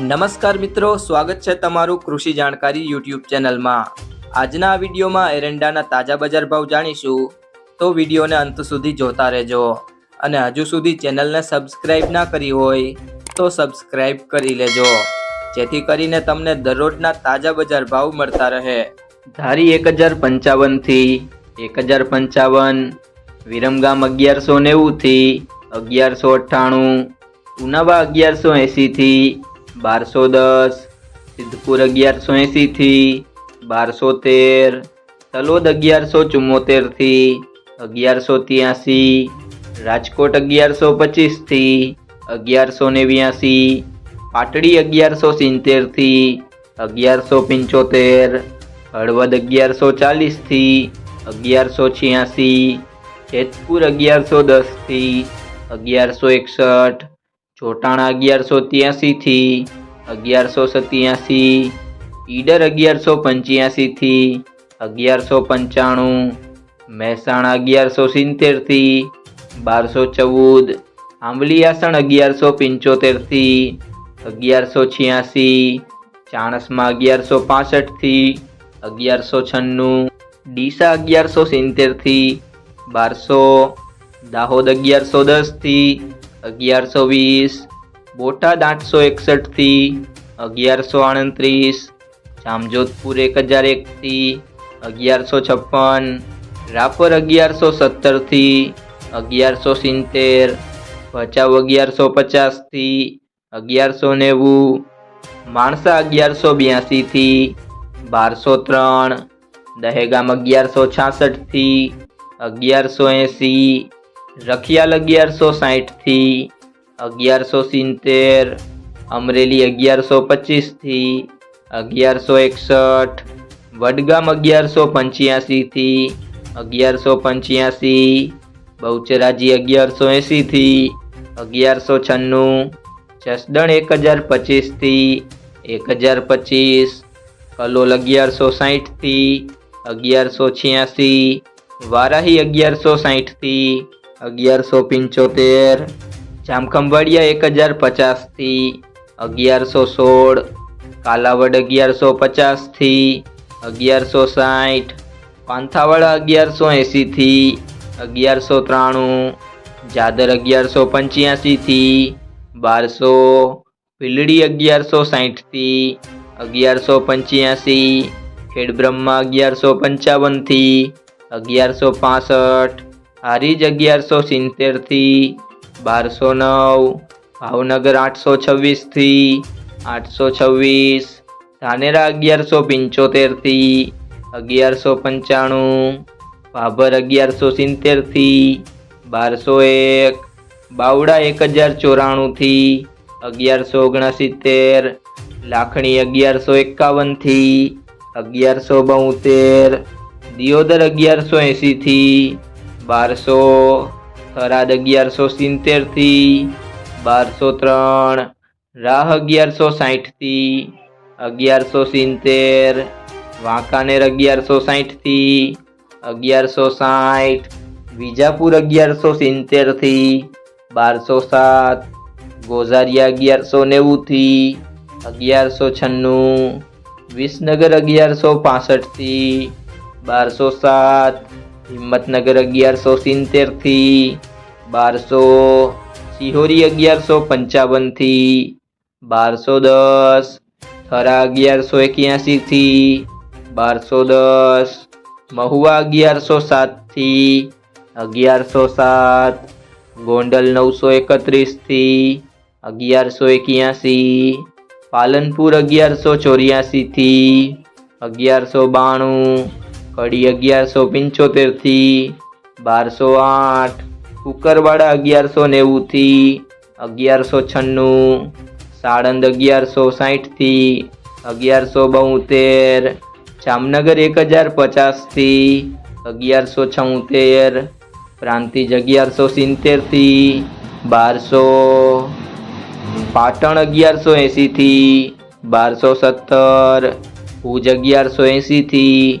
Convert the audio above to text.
નમસ્કાર મિત્રો, સ્વાગત છે તમારું કૃષિ જાણકારી યુટ્યુબ ચેનલમાં. આજના આ વિડીયોમાં એરંડાના તાજા બજાર ભાવ જાણીશું. તો વિડીયોને અંત સુધી જોતા રહેજો. અને હજુ સુધી ચેનલને સબસ્ક્રાઇબ ના કરી હોય, તો સબસ્ક્રાઇબ કરી લેજો. જેથી કરીને તમને દરરોજના તાજા બજાર ભાવ મળતા રહે. ધારી એક હજાર પંચાવનથી એક હજાર પંચાવન, વિરમગામ અગિયારસો નેવુંથી અગિયારસો અઠ્ઠાણું, ઉનાવા અગિયારસો એંસીથી બારસો દસ સિદ્ધપુર અગિયારસો એંસીથી બારસો તેર તલોદ અગિયારસો ચુમ્મોતેરથી અગિયારસો ત્યાસી રાજકોટ અગિયારસો પચીસથી અગિયારસો નેવ્યાસી પાટડી અગિયારસો સિત્તેરથી અગિયારસો પંચોતેર હળવદ અગિયારસો ચાલીસથી અગિયારસો છ્યાસી જેતપુર અગિયારસો દસથી અગિયારસો એકસઠ ચોટાણા અગિયારસો ત્યાસીથી અગિયારસો સત્યાસી ઈડર અગિયારસો પંચ્યાસીથી અગિયારસો પંચાણું, મહેસાણા અગિયારસો સિત્તેરથી, બારસો ચૌદ આંબલીયાસણ અગિયારસો પંચોતેરથી, અગિયારસો છ્યાસી ચાણસમાં અગિયારસો પાસઠથી, અગિયારસો છન્નું, ડીસા અગિયારસો સિત્તેરથી, બારસો, દાહોદ અગિયારસો દસથી અગિયારસો વીસ, બોટાદ આઠસો એકસઠથી, અગિયારસો આડત્રીસ, જામજોધપુર એક હજાર એકથી, અગિયારસો છપ્પન, રાપર અગિયારસો સત્તરથી, અગિયારસો સિત્તેર, ભચાઉ અગિયારસો પચાસથી, અગિયારસો નેવું, માણસા અગિયારસો બ્યાસીથી, બારસો ત્રણ, દહેગામ અગિયારસો છાસઠથી, અગિયારસો એંસી રખિયાલ અગિયારસો સાહીઠથી અગિયારસો સિત્તેર, અમરેલી અગિયારસો પચીસથી અગિયારસો એકસઠ, વડગામ અગિયારસો પંચ્યાસીથી અગિયારસો પંચ્યાસી, બહુચરાજી અગિયારસો એંસીથી અગિયારસો છન્નું, જસદણ એક હજાર પચીસથી એક હજાર પચીસ, કલોલ અગિયારસો સાહીઠથી અગિયારસો છ્યાસી, વારાહી અગિયારસો સાહીઠથી અગિયારસો પંચોતેર, જામખંભાળિયા એક હજાર પચાસથી અગિયારસો સોળ, કાલાવડ અગિયારસો પચાસથી, અગિયારસો સાઠ, પાંથાવાડા અગિયારસો એંસીથી અગિયારસો ત્રાણું, જાદર અગિયારસો પંચ્યાસીથી, બારસો, ભીલડી અગિયારસો સાઠથી, અગિયારસો પંચ્યાસી, ખેડબ્રહ્મા અગિયારસો પંચાવનથી, અગિયારસો પાસઠ હારીજ અગિયારસો સિત્તેરથી બારસો નવ, ભાવનગર આઠસો છવ્વીસથી આઠસો છવ્વીસ, ધાનેરા અગિયારસો પંચોતેરથી અગિયારસો પંચાણું, ભાભર અગિયારસો સિત્તેરથી બારસો એક, બાવડા એક હજાર ચોરાણુંથી અગિયારસો ઓગણસિત્તેર, લાખણી અગિયારસો એકાવનથી અગિયારસો બોતેર, દિયોદર અગિયારસો એંસીથી બારસો થરાદ અગિયારસો સિત્તેરથી બારસો ત્રણ, રાહ અગિયારસો સાઠથી અગિયારસો સિત્તેર, વાંકાનેર અગિયારસો સાઠથી અગિયારસો સાઠ વિજાપુર અગિયારસો સિત્તેરથી બારસો સાત, ગોઝારિયા અગિયારસો નેવુંથી અગિયારસો છન્નું, વિસનગર અગિયારસો પાસઠથી બારસો સાત હિંમતનગર અગિયારસો સિત્તેરથી બારસો સિહોરી અગિયારસો પંચાવનથી બારસો દસ, થરા અગિયારસો એક્યાસીથી બારસો દસ, મહુવા અગિયારસો સાતથી અગિયારસો સાત, ગોંડલ નવસો એકત્રીસથી અગિયારસો એક્યાસી, પાલનપુર અગિયારસો ચોર્યાસીથી અગિયારસો બાણું કડી અગિયારસો પંચોતેરથી બારસો આઠ કુકરવાડા અગિયારસો નેવુંથી અગિયારસો છન્નું, સાળંદ અગિયારસો સાઠથી અગિયારસો બોતેર જામનગર એક હજાર પચાસથી અગિયારસો છોતેર પ્રાંતિજ અગિયારસો સિત્તેરથી બારસો, પાટણ અગિયારસો એંસીથી બારસો સત્તર, ભુજ અગિયારસો એંસીથી